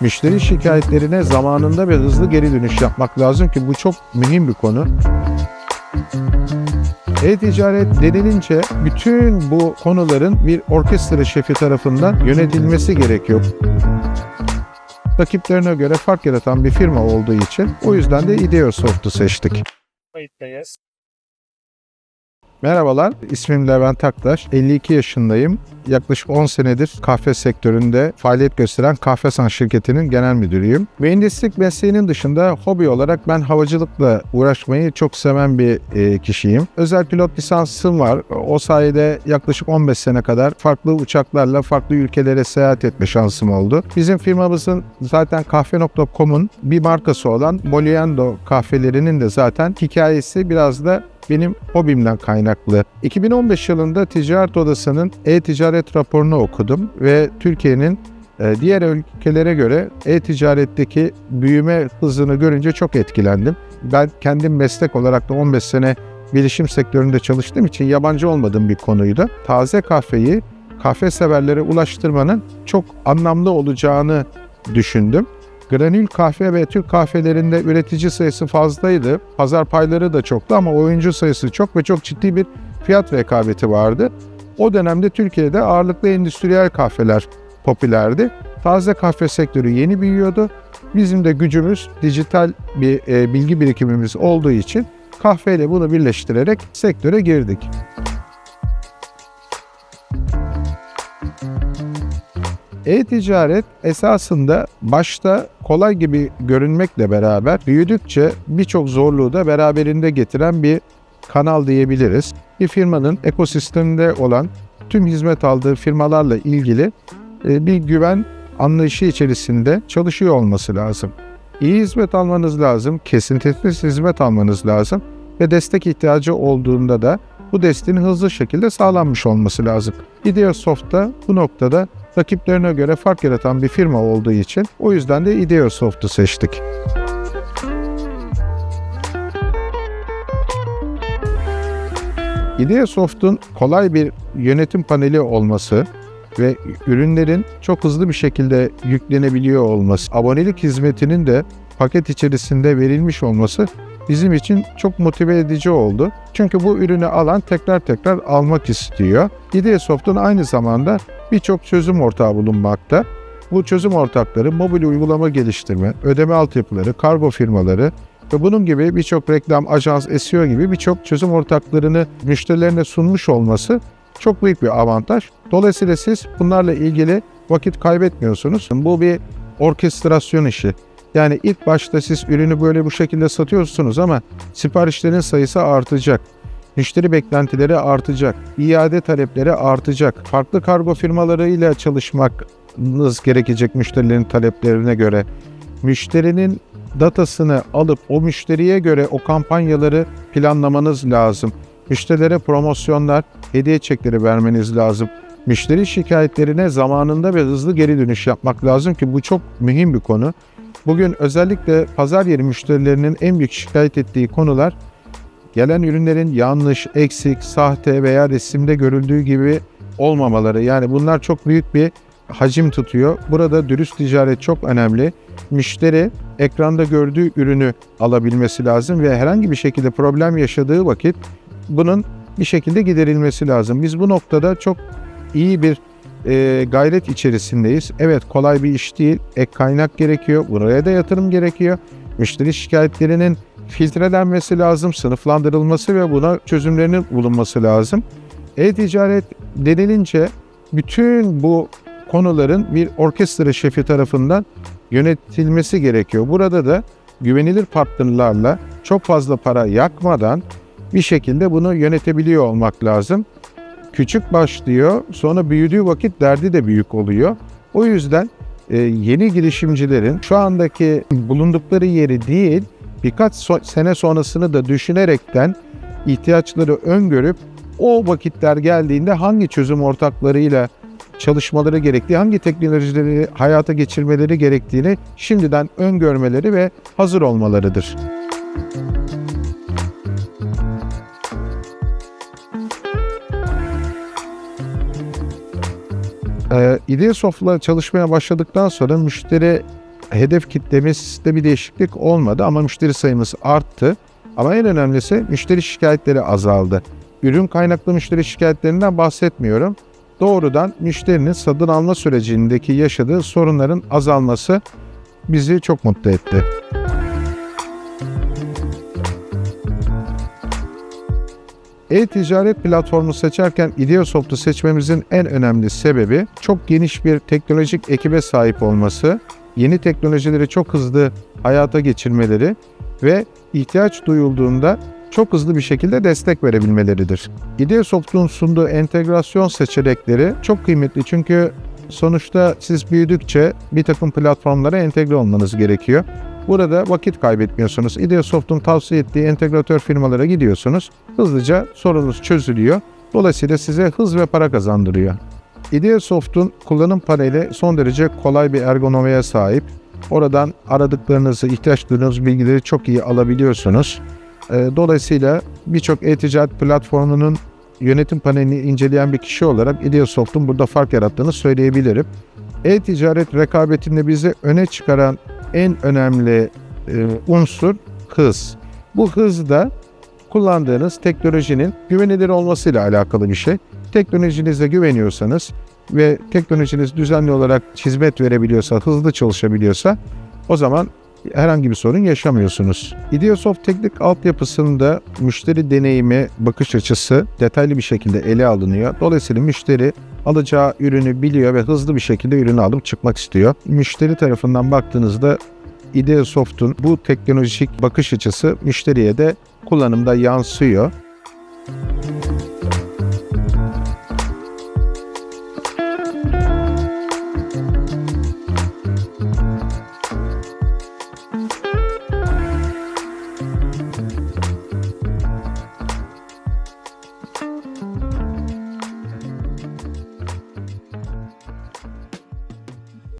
Müşteri şikayetlerine zamanında ve hızlı geri dönüş yapmak lazım ki bu çok mühim bir konu. E-ticaret denilince bütün bu konuların bir orkestra şefi tarafından yönetilmesi gerekiyor. Rakiplerine göre fark yaratan bir firma olduğu için o yüzden de Ideosoft'u seçtik. Merhabalar, ismim Levent Aktaş. 52 yaşındayım. Yaklaşık 10 senedir kahve sektöründe faaliyet gösteren Kahvesan şirketinin genel müdürüyüm. Mühendislik mesleğinin dışında hobi olarak ben havacılıkla uğraşmayı çok seven bir e, kişiyim. Özel pilot lisansım var. O sayede yaklaşık 15 sene kadar farklı uçaklarla farklı ülkelere seyahat etme şansım oldu. Bizim firmamızın zaten kahve.com'un bir markası olan Moliendo kahvelerinin de zaten hikayesi biraz da benim hobimden kaynaklı. 2015 yılında Ticaret Odası'nın e-ticaret raporunu okudum ve Türkiye'nin e, diğer ülkelere göre e-ticaretteki büyüme hızını görünce çok etkilendim. Ben kendim meslek olarak da 15 sene bilişim sektöründe çalıştığım için yabancı olmadığım bir konuydu. Taze kahveyi kahve severlere ulaştırmanın çok anlamlı olacağını düşündüm. Granül kahve ve Türk kahvelerinde üretici sayısı fazlaydı. Pazar payları da çoktu ama oyuncu sayısı çok ve çok ciddi bir fiyat rekabeti vardı. O dönemde Türkiye'de ağırlıklı endüstriyel kahveler popülerdi. Taze kahve sektörü yeni büyüyordu. Bizim de gücümüz dijital bir e, bilgi birikimimiz olduğu için kahveyle bunu birleştirerek sektöre girdik. E-ticaret esasında başta kolay gibi görünmekle beraber büyüdükçe birçok zorluğu da beraberinde getiren bir kanal diyebiliriz. Bir firmanın ekosisteminde olan tüm hizmet aldığı firmalarla ilgili e, bir güven anlayışı içerisinde çalışıyor olması lazım. İyi hizmet almanız lazım, kesintisiz hizmet almanız lazım ve destek ihtiyacı olduğunda da bu desteğin hızlı şekilde sağlanmış olması lazım. Ideosoft da bu noktada rakiplerine göre fark yaratan bir firma olduğu için o yüzden de Ideosoft'u seçtik. Ideosoft'un kolay bir yönetim paneli olması ve ürünlerin çok hızlı bir şekilde yüklenebiliyor olması, abonelik hizmetinin de paket içerisinde verilmiş olması bizim için çok motive edici oldu. Çünkü bu ürünü alan tekrar tekrar almak istiyor. Ideasoft'un aynı zamanda birçok çözüm ortağı bulunmakta. Bu çözüm ortakları mobil uygulama geliştirme, ödeme altyapıları, kargo firmaları ve bunun gibi birçok reklam, ajans, SEO gibi birçok çözüm ortaklarını müşterilerine sunmuş olması çok büyük bir avantaj. Dolayısıyla siz bunlarla ilgili vakit kaybetmiyorsunuz. Bu bir orkestrasyon işi. Yani ilk başta siz ürünü böyle bu şekilde satıyorsunuz ama siparişlerin sayısı artacak. Müşteri beklentileri artacak. iade talepleri artacak. Farklı kargo firmalarıyla çalışmanız gerekecek müşterilerin taleplerine göre. Müşterinin datasını alıp o müşteriye göre o kampanyaları planlamanız lazım. Müşterilere promosyonlar, hediye çekleri vermeniz lazım. Müşteri şikayetlerine zamanında ve hızlı geri dönüş yapmak lazım ki bu çok mühim bir konu. Bugün özellikle pazar yeri müşterilerinin en büyük şikayet ettiği konular gelen ürünlerin yanlış, eksik, sahte veya resimde görüldüğü gibi olmamaları. Yani bunlar çok büyük bir hacim tutuyor. Burada dürüst ticaret çok önemli. Müşteri ekranda gördüğü ürünü alabilmesi lazım ve herhangi bir şekilde problem yaşadığı vakit bunun bir şekilde giderilmesi lazım. Biz bu noktada çok iyi bir e, gayret içerisindeyiz. Evet kolay bir iş değil. Ek kaynak gerekiyor. Buraya da yatırım gerekiyor. Müşteri şikayetlerinin filtrelenmesi lazım, sınıflandırılması ve buna çözümlerinin bulunması lazım. E-ticaret denilince bütün bu konuların bir orkestra şefi tarafından yönetilmesi gerekiyor. Burada da güvenilir partnerlerle çok fazla para yakmadan bir şekilde bunu yönetebiliyor olmak lazım. Küçük başlıyor, sonra büyüdüğü vakit derdi de büyük oluyor. O yüzden e, yeni girişimcilerin şu andaki bulundukları yeri değil, birkaç so- sene sonrasını da düşünerekten ihtiyaçları öngörüp o vakitler geldiğinde hangi çözüm ortaklarıyla çalışmaları gerektiği, hangi teknolojileri hayata geçirmeleri gerektiğini şimdiden öngörmeleri ve hazır olmalarıdır. Ee, Ideasoft'la çalışmaya başladıktan sonra müşteri hedef kitlemizde bir değişiklik olmadı ama müşteri sayımız arttı. Ama en önemlisi müşteri şikayetleri azaldı. Ürün kaynaklı müşteri şikayetlerinden bahsetmiyorum. Doğrudan müşterinin satın alma sürecindeki yaşadığı sorunların azalması bizi çok mutlu etti. E-ticaret platformu seçerken Ideosoft'u seçmemizin en önemli sebebi çok geniş bir teknolojik ekibe sahip olması, yeni teknolojileri çok hızlı hayata geçirmeleri ve ihtiyaç duyulduğunda çok hızlı bir şekilde destek verebilmeleridir. Ideosoft'un sunduğu entegrasyon seçenekleri çok kıymetli çünkü sonuçta siz büyüdükçe bir takım platformlara entegre olmanız gerekiyor. Burada vakit kaybetmiyorsunuz. Ideosoft'un tavsiye ettiği entegratör firmalara gidiyorsunuz. Hızlıca sorunuz çözülüyor. Dolayısıyla size hız ve para kazandırıyor. Ideosoft'un kullanım paneli son derece kolay bir ergonomiye sahip. Oradan aradıklarınızı, ihtiyaç duyduğunuz bilgileri çok iyi alabiliyorsunuz. Ee, Dolayısıyla birçok e-ticaret platformunun yönetim panelini inceleyen bir kişi olarak Ideosoft'un burada fark yarattığını söyleyebilirim. E-ticaret rekabetinde bizi öne çıkaran en önemli e, unsur hız. Bu hız da kullandığınız teknolojinin güvenilir olmasıyla alakalı bir şey. Teknolojinize güveniyorsanız ve teknolojiniz düzenli olarak hizmet verebiliyorsa, hızlı çalışabiliyorsa o zaman herhangi bir sorun yaşamıyorsunuz. Ideosoft teknik altyapısında müşteri deneyimi, bakış açısı detaylı bir şekilde ele alınıyor. Dolayısıyla müşteri alacağı ürünü biliyor ve hızlı bir şekilde ürünü alıp çıkmak istiyor. Müşteri tarafından baktığınızda Ideosoft'un bu teknolojik bakış açısı müşteriye de kullanımda yansıyor.